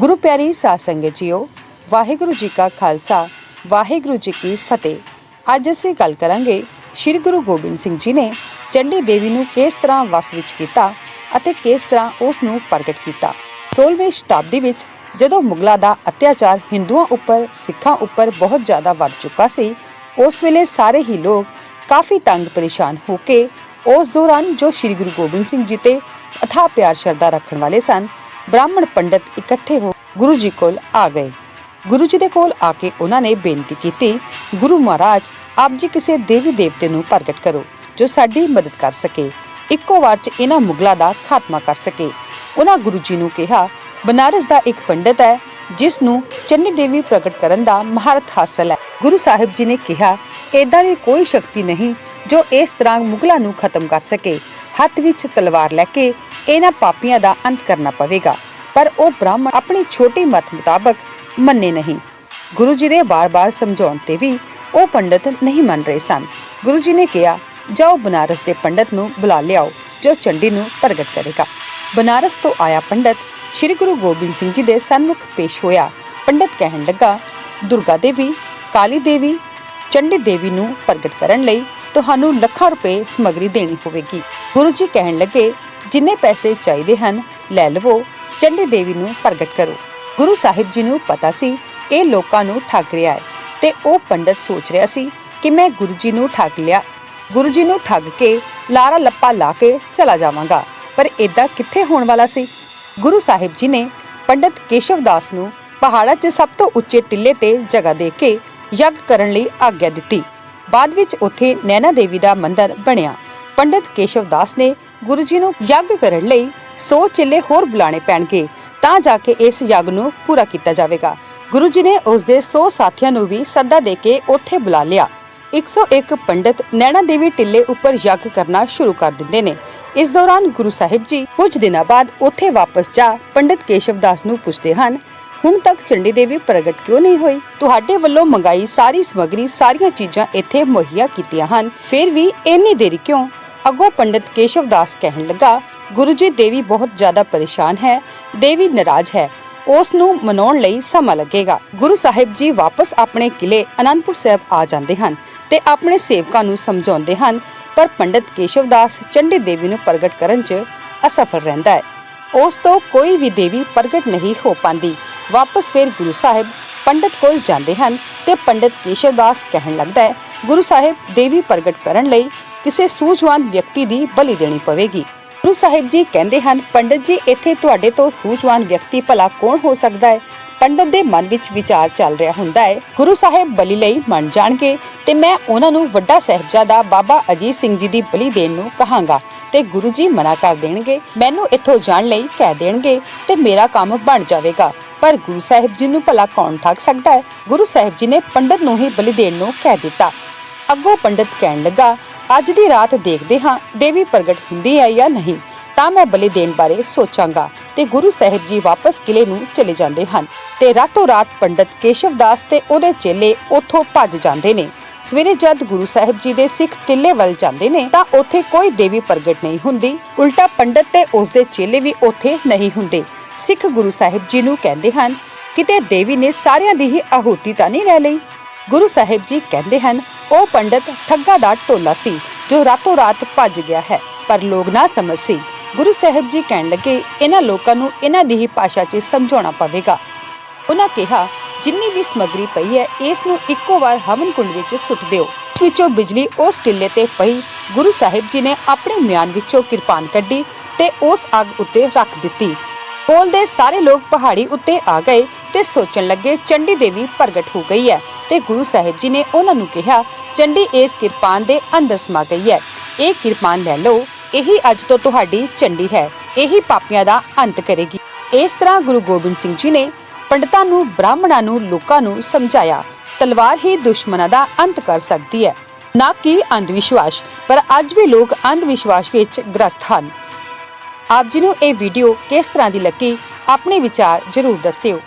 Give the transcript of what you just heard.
ਗੁਰੂ ਪਿਆਰੀ ਸਾਧ ਸੰਗਤ ਜੀਓ, ਵਾਹਿਗੁਰੂ ਜੀ ਕਾ ਖਾਲਸਾ, ਵਾਹਿਗੁਰੂ ਜੀ ਕੀ ਫਤਿਹ। ਅੱਜ ਅਸੀਂ ਗੱਲ ਕਰਾਂਗੇ ਸ੍ਰੀ ਗੁਰੂ ਗੋਬਿੰਦ ਸਿੰਘ ਜੀ ਨੇ ਚੰਡੀ ਦੇਵੀ ਨੂੰ ਕਿਸ ਤਰ੍ਹਾਂ ਵਸ ਵਿੱਚ ਕੀਤਾ ਅਤੇ ਕਿਸ ਤਰ੍ਹਾਂ ਉਸ ਨੂੰ ਪ੍ਰਗਟ ਕੀਤਾ। 16ਵੀਂ ਸ਼ਤਾਬਦੀ ਵਿੱਚ ਜਦੋਂ ਮੁਗਲਾਂ ਦਾ ਅਤਿਆਚਾਰ ਹਿੰਦੂਆਂ ਉੱਪਰ, ਸਿੱਖਾਂ ਉੱਪਰ ਬਹੁਤ ਜ਼ਿਆਦਾ ਵੱਧ ਚੁੱਕਾ ਸੀ, ਉਸ ਵੇਲੇ ਸਾਰੇ ਹੀ ਲੋਕ ਕਾਫੀ ਤੰਗ ਪਰੇਸ਼ਾਨ ਹੋ ਕੇ ਉਸ ਦੌਰਾਨ ਜੋ ਸ੍ਰੀ ਗੁਰੂ ਗੋਬਿੰਦ ਸਿੰਘ ਜੀ ਤੇ ਅਥਾ ਪਿਆਰ ਸ਼ਰਧਾ ਰੱਖਣ ਵਾਲੇ ਸਨ ਬ੍ਰਾਹਮਣ ਪੰਡਤ ਇਕੱਠੇ ਹੋ ਗੁਰੂ ਜੀ ਕੋਲ ਆ ਗਏ। ਗੁਰੂ ਜੀ ਦੇ ਕੋਲ ਆ ਕੇ ਉਹਨਾਂ ਨੇ ਬੇਨਤੀ ਕੀਤੀ, ਗੁਰੂ ਮਹਾਰਾਜ, ਆਪ ਜੀ ਕਿਸੇ ਦੇਵੀ ਦੇਵਤੇ ਨੂੰ ਪ੍ਰਗਟ ਕਰੋ, ਜੋ ਸਾਡੀ ਮਦਦ ਕਰ ਸਕੇ, ਇੱਕੋ ਵਾਰ ਚ ਇਹਨਾਂ ਮੁਗਲਾਂ ਦਾ ਖਾਤਮਾ ਕਰ ਸਕੇ। ਉਹਨਾਂ ਗੁਰੂ ਜੀ ਨੂੰ ਕਿਹਾ, ਬਨਾਰਸ ਦਾ ਇੱਕ ਪੰਡਤ ਹੈ, ਜਿਸ ਨੂੰ ਚੰਨੀ ਦੇਵੀ ਪ੍ਰਗਟ ਕਰਨ ਦਾ ਮਹਾਰਤ ਹਾਸਲ ਹੈ। ਗੁਰੂ ਸਾਹਿਬ ਜੀ ਨੇ ਕਿਹਾ, ਏਦਾਂ ਦੀ ਕੋਈ ਸ਼ਕਤੀ ਨਹੀਂ ਜੋ ਇਸ ਤਰ੍ਹਾਂ ਮੁਗਲਾਂ ਨੂੰ ਖਤਮ ਕਰ ਸਕੇ। ਹੱਥ ਵਿੱਚ ਤਲਵਾਰ ਲੈ ਕੇ ਇਹਨਾਂ ਪਾਪੀਆਂ ਦਾ ਅੰਤ ਕਰਨਾ ਪਵੇਗਾ, ਪਰ ਉਹ ਬ੍ਰਾਹਮਣ ਆਪਣੀ ਛੋਟੀ ਮਤ ਮੁਤਾਬਕ ਮੰਨੇ ਨਹੀਂ। ਗੁਰੂ ਜੀ ਦੇ ਬਾਰ-ਬਾਰ ਸਮਝਾਉਣ ਤੇ ਵੀ ਉਹ ਪੰਡਤ ਨਹੀਂ ਮੰਨ ਰਹੇ ਸਨ। ਗੁਰੂ ਜੀ ਨੇ ਕਿਹਾ, ਜਾਓ ਬਨਾਰਸ ਦੇ ਪੰਡਤ ਨੂੰ ਬੁਲਾ ਲਿਆਓ, ਜੋ ਚੰਡੀ ਨੂੰ ਪ੍ਰਗਟ ਕਰੇਗਾ। ਬਨਾਰਸ ਤੋਂ ਆਇਆ ਪੰਡਤ, ਸ੍ਰੀ ਗੁਰੂ ਗੋਬਿੰਦ ਸਿੰਘ ਜੀ ਦੇ ਸਨਮੁਖ ਪੇਸ਼ ਹੋਇਆ। ਪੰਡਤ ਕਹਿਣ ਲੱਗਾ, ਦੁਰਗਾ ਦੇਵੀ, ਕਾਲੀ ਦੇਵੀ, ਚੰਡੀ ਦੇਵੀ ਨੂੰ ਪ੍ਰਗਟ ਕਰਨ ਲਈ ਤੁਹਾਨੂੰ ਲੱਖਾਂ ਰੁਪਏ ਸਮਗਰੀ ਦੇਣੀ ਹੋਵੇਗੀ। ਗੁਰੂ ਜੀ ਕਹਿਣ ਲੱਗੇ ਜਿੰਨੇ ਪੈਸੇ ਚਾਹੀਦੇ ਹਨ, ਲੈ ਲਵੋ, ਚੰਡੀ ਦੇਵੀ ਨੂੰ ਪ੍ਰਗਟ ਕਰੋ। ਗੁਰੂ ਸਾਹਿਬ ਜੀ ਨੂੰ ਪਤਾ ਸੀ, ਇਹ ਲੋਕਾਂ ਨੂੰ ਠੱਗ ਰਿਹਾ ਹੈ ਤੇ ਉਹ ਪੰਡਤ ਸੋਚ ਰਿਹਾ ਸੀ ਕਿ ਮੈਂ ਗੁਰੂ ਜੀ ਨੂੰ ਠੱਗ ਲਿਆ। ਗੁਰੂ ਜੀ ਨੂੰ ਠੱਗ ਕੇ ਲਾਰਾ ਲੱਪਾ ਲਾ ਕੇ ਚਲਾ ਜਾਵਾਂਗਾ, ਪਰ ਇਦਾਂ ਕਿੱਥੇ ਹੋਣ ਵਾਲਾ ਸੀ? ਗੁਰੂ ਸਾਹਿਬ ਜੀ ਨੇ ਪੰਡਤ ਕੇਸ਼ਵ ਦਾਸ ਨੂੰ ਪਹਾੜਾਂ 'ਚ ਸਭ ਤੋਂ ਉੱਚੇ ਟਿੱਲੇ ਤੇ ਜਗ੍ਹਾ ਦੇ ਕੇ ਯੱਗ ਕਰਨ ਲਈ ਆਗਿਆ ਦਿੱਤੀ। ਬਾਅਦ ਵਿੱਚ ਉੱਥੇ ਨੈਣਾ ਦੇਵੀ ਦਾ ਮੰਦਿਰ ਬਣਿਆ। ਪੰਡਤ ਕੇਸ਼ਵ ਦਾਸ ਨੇ ਗੁਰੂ ਜੀ ਨੂੰ ਯੱਗ ਕਰਨ ਲਈ 100 ਚਿੱਲੇ ਹੋਰ ਬੁਲਾਣੇ ਪੈਣਗੇ। ਤਾਂ ਜਾ ਕੇ ਇਸ ਯੱਗ ਨੂੰ ਪੂਰਾ ਕੀਤਾ ਜਾਵੇਗਾ। ਗੁਰੂ ਜੀ ਨੇ ਉਸ ਦੇ 100 ਸਾਥੀਆਂ ਨੂੰ ਵੀ ਸੱਦਾ ਦੇ ਕੇ ਉੱਥੇ ਬੁਲਾ ਲਿਆ। 101 ਪੰਡਤ ਨੈਣਾ ਦੇਵੀ ਟਿੱਲੇ ਉੱਪਰ ਯੱਗ ਕਰਨਾ ਸ਼ੁਰੂ ਕਰ ਦਿੰਦੇ ਨੇ। ਇਸ ਦੌਰਾਨ ਗੁਰੂ ਸਾਹਿਬ ਜੀ ਕੁਝ ਦਿਨਾਂ ਬਾਅਦ ਉੱਥੇ ਵਾਪਸ ਜਾ ਪੰਡਤ ਕੇਸ਼ਵ ਦਾਸ ਨੂੰ ਪੁੱਛਦੇ ਹਨ, ਹੁਣ ਤੱਕ ਚੰਡੀ ਦੇਵੀ ਪ੍ਰਗਟ ਕਿਉਂ ਨਹੀਂ ਹੋਈ? ਤੁਹਾਡੇ ਵੱਲੋਂ ਮੰਗਾਈ ਸਾਰੀ ਸਮਗਰੀ ਸਾਰੀਆਂ ਚੀਜ਼ਾਂ ਇੱਥੇ ਮੁਹੱਈਆ ਕੀਤੀਆਂ ਹਨ, ਫਿਰ ਵੀ ਇੰਨੀ ਦੇਰੀ ਕਿਉਂ? ਅੱਗੋਂ ਪੰਡਿਤ ਕੇਸ਼ਵ ਦਾਸ ਕਹਿਣ ਲੱਗਾ, ਗੁਰੂ ਜੀ, ਦੇਵੀ ਬਹੁਤ ਜ਼ਿਆਦਾ ਪਰੇਸ਼ਾਨ ਹੈ, ਦੇਵੀ ਨਾਰਾਜ਼ ਹੈ। ਉਸ ਨੂੰ ਮਨਾਉਣ ਲਈ ਸਮਾਂ ਲੱਗੇਗਾ। ਗੁਰੂ ਸਾਹਿਬ ਜੀ ਵਾਪਸ ਆਪਣੇ ਕਿਲੇ ਅਨੰਦਪੁਰ ਸਾਹਿਬ ਆ ਜਾਂਦੇ ਹਨ ਤੇ ਆਪਣੇ ਸੇਵਕਾਂ ਨੂੰ ਸਮਝਾਉਂਦੇ ਹਨ, ਪਰ ਪੰਡਤ ਕੇਸ਼ਵ ਦਾਸ ਚੰਡੀ ਦੇਵੀ ਨੂੰ ਪ੍ਰਗਟ ਕਰਨ 'ਚ ਅਸਫਲ ਰਹਿੰਦਾ ਹੈ। ਉਸ ਤੋਂ ਕੋਈ ਵੀ ਦੇਵੀ ਪ੍ਰਗਟ ਨਹੀਂ ਹੋ ਪਾਂਦੀ। ਵਾਪਸ ਫਿਰ ਗੁਰੂ ਸਾਹਿਬ ਪੰਡਤ ਕੋਲ ਜਾਂਦੇ ਹਨ ਤੇ ਪੰਡਤ ਕੇਸ਼ਵ ਦਾਸ ਕਹਿਣ ਲੱਗਦਾ ਹੈ, ਗੁਰੂ ਸਾਹਿਬ, ਦੇਵੀ ਪ੍ਰਗਟ ਕਰਨ ਲਈ ਕਿਸੇ ਸੂਝਵਾਨ ਵਿਅਕਤੀ ਦੀ ਬਲੀ ਦੇਣੀ ਪਵੇਗੀ। ਗੁਰੂ ਸਾਹਿਬ ਜੀ ਕਹਿੰਦੇ ਹਨ, ਪੰਡਤ ਜੀ, ਇੱਥੇ ਤੁਹਾਡੇ ਤੋਂ ਸੂਝਵਾਨ ਵਿਅਕਤੀ ਭਲਾ ਕੌਣ ਹੋ ਸਕਦਾ ਹੈ? ਪੰਡਤ ਦੇ ਮਨ ਵਿੱਚ ਵਿਚਾਰ ਚੱਲ ਰਿਹਾ ਹੁੰਦਾ ਹੈ, ਗੁਰੂ ਸਾਹਿਬ ਬਲੀ ਲਈ ਮੰਨ ਜਾਣਗੇ ਤੇ ਮੈਂ ਉਹਨਾਂ ਨੂੰ ਵੱਡਾ ਸਹਿਬਜ਼ਾਦਾ ਬਾਬਾ ਅਜੀਤ ਸਿੰਘ ਜੀ ਦੀ ਬਲੀ ਦੇਣ ਨੂੰ ਕਹਾਂਗਾ ਤੇ ਗੁਰੂ ਜੀ ਮਨਾ ਕਰ ਦੇਣਗੇ, ਮੈਨੂੰ ਇੱਥੋਂ ਜਾਣ ਲਈ ਕਹਿ ਦੇਣਗੇ ਤੇ ਮੇਰਾ ਕੰਮ ਬਣ ਜਾਵੇਗਾ। ਪਰ ਗੁਰੂ ਸਾਹਿਬ ਜੀ ਨੂੰ ਭਲਾ ਕੌਣ ਠੱਗ ਸਕਦਾ ਹੈ? ਗੁਰੂ ਸਾਹਿਬ ਜੀ ਨੇ ਪੰਡਤ ਨੂੰ ਹੀ ਬਲੀ ਦੇਣ ਨੂੰ ਕਹਿ ਦਿੱਤਾ। ਅੱਗੋਂ ਪੰਡਤ ਕਹਿਣ ਲੱਗਾ ਅੱਜ ਦੀ ਰਾਤ ਦੇਖਦੇ ਹਾਂ ਦੇਵੀ ਪ੍ਰਗਟ ਹੁੰਦੀ ਹੈ ਜਾਂ ਨਹੀਂ, ਤਾਂ ਮੈਂ ਬਲੀ ਦੇਣ ਬਾਰੇ ਸੋਚਾਂਗਾ ਤੇ ਗੁਰੂ ਸਾਹਿਬ ਜੀ ਵਾਪਸ ਕਿਲੇ ਨੂੰ ਚਲੇ ਜਾਂਦੇ ਹਨ ਤੇ ਰਾਤੋਂ ਰਾਤ ਪੰਡਤ ਕੇਸ਼ਵ ਦਾਸ ਤੇ ਉਹਦੇ ਚੇਲੇ ਉੱਥੋਂ ਭੱਜ ਜਾਂਦੇ ਨੇ। ਸਵੇਰੇ ਜਦ ਗੁਰੂ ਸਾਹਿਬ ਜੀ ਦੇ ਸਿੱਖ ਟਿੱਲੇ ਵੱਲ ਜਾਂਦੇ ਨੇ, ਤਾਂ ਉੱਥੇ ਕੋਈ ਦੇਵੀ ਪ੍ਰਗਟ ਨਹੀਂ ਹੁੰਦੀ, ਉਲਟਾ ਪੰਡਤ ਤੇ ਉਸਦੇ ਚੇਲੇ ਵੀ ਉੱਥੇ ਨਹੀਂ ਹੁੰਦੇ। ਸਿੱਖ ਗੁਰੂ ਸਾਹਿਬ ਜੀ ਨੂੰ ਕਹਿੰਦੇ ਹਨ, ਕਿਤੇ ਦੇਵੀ ਨੇ ਸਾਰਿਆਂ ਦੀ ਹੀ ਆਹੂਤੀ ਤਾਂ ਨਹੀਂ ਲੈ ਲਈ? ਗੁਰੂ ਸਾਹਿਬ ਜੀ ਕਹਿੰਦੇ ਹਨ ਉਹ ਪੰਡਤ ਠੱਗਾ ਦਾ ਟੋਲਾ ਸੀ, ਜੋ ਰਾਤੋਂ ਰਾਤ ਭੱਜ ਗਿਆ ਹੈ। ਪਰ ਲੋਕ ਨਾ ਸਮਝ ਸੀ ਗੁਰੂ ਸਾਹਿਬ ਜੀ ਕਹਿਣ ਲੱਗੇ, ਇਹਨਾਂ ਲੋਕਾਂ ਨੂੰ ਇਹਨਾਂ ਦੀ ਹੀ ਭਾਸ਼ਾ 'ਚ ਸਮਝਾਉਣਾ ਪਵੇਗਾ। ਉਹਨਾਂ ਕਿਹਾ, ਜਿੰਨੀ ਵੀ ਸਮਗਰੀ ਪਈ ਹੈ, ਇਸ ਨੂੰ ਇੱਕੋ ਵਾਰ ਹਵਨ ਕੁੰਡ ਵਿੱਚ ਸੁੱਟ ਦਿਓ। ਇਸ ਵਿੱਚੋਂ ਬਿਜਲੀ ਉਸ ਟਿੱਲੇ ਤੇ ਪਈ। ਗੁਰੂ ਸਾਹਿਬ ਜੀ ਨੇ ਆਪਣੇ ਮਿਆਨ ਵਿੱਚੋਂ ਕਿਰਪਾਨ ਕੱਢੀ ਤੇ ਉਸ ਅੱਗ ਉੱਤੇ ਰੱਖ ਦਿੱਤੀ। ਕੋਲ ਦੇ ਸਾਰੇ ਲੋਕ ਪਹਾੜੀ ਉੱਤੇ ਆ ਗਏ ਤੇ ਸੋਚਣ ਲੱਗੇ, ਚੰਡੀ ਦੇਵੀ ਪ੍ਰਗਟ ਹੋ ਗਈ ਹੈ। ਤੇ ਗੁਰੂ ਸਾਹਿਬ ਜੀ ਨੇ ਉਹਨਾਂ ਨੂੰ ਕਿਹਾ, ਚੰਡੀ ਇਸ ਕਿਰਪਾਨ ਦੇ ਅੰਦਰ ਸਮਾ ਗਈ ਹੈ। ਇਹ ਕਿਰਪਾਨ ਲੈ ਲਓ। ਇਹੀ ਅੱਜ ਤੋਂ ਤੁਹਾਡੀ ਚੰਡੀ ਹੈ। ਇਹੀ ਪਾਪੀਆਂ ਦਾ ਅੰਤ ਕਰੇਗੀ। ਇਸ ਤਰ੍ਹਾਂ ਗੁਰੂ ਗੋਬਿੰਦ ਸਿੰਘ ਜੀ ਨੇ ਪੰਡਤਾਂ ਨੂੰ, ਬ੍ਰਾਹਮਣਾਂ ਨੂੰ, ਲੋਕਾਂ ਨੂੰ ਸਮਝਾਇਆ। ਤਲਵਾਰ ਹੀ ਦੁਸ਼ਮਣਾਂ ਦਾ ਅੰਤ ਕਰ ਸਕਦੀ ਹੈ। ਨਾ ਕਿ ਅੰਧ ਵਿਸ਼ਵਾਸ ਪਰ ਅੱਜ ਵੀ ਲੋਕ ਅੰਧ ਵਿਸ਼ਵਾਸ ਵਿੱਚ ਗ੍ਰਸਤ ਹਨ। ਆਪ ਜੀ ਨੂੰ ਇਹ ਵੀਡੀਓ ਕਿਸ ਤਰ੍ਹਾਂ ਦੀ ਲੱਗੀ, ਆਪਣੇ ਵਿਚਾਰ ਜ਼ਰੂਰ ਦੱਸਿਓ।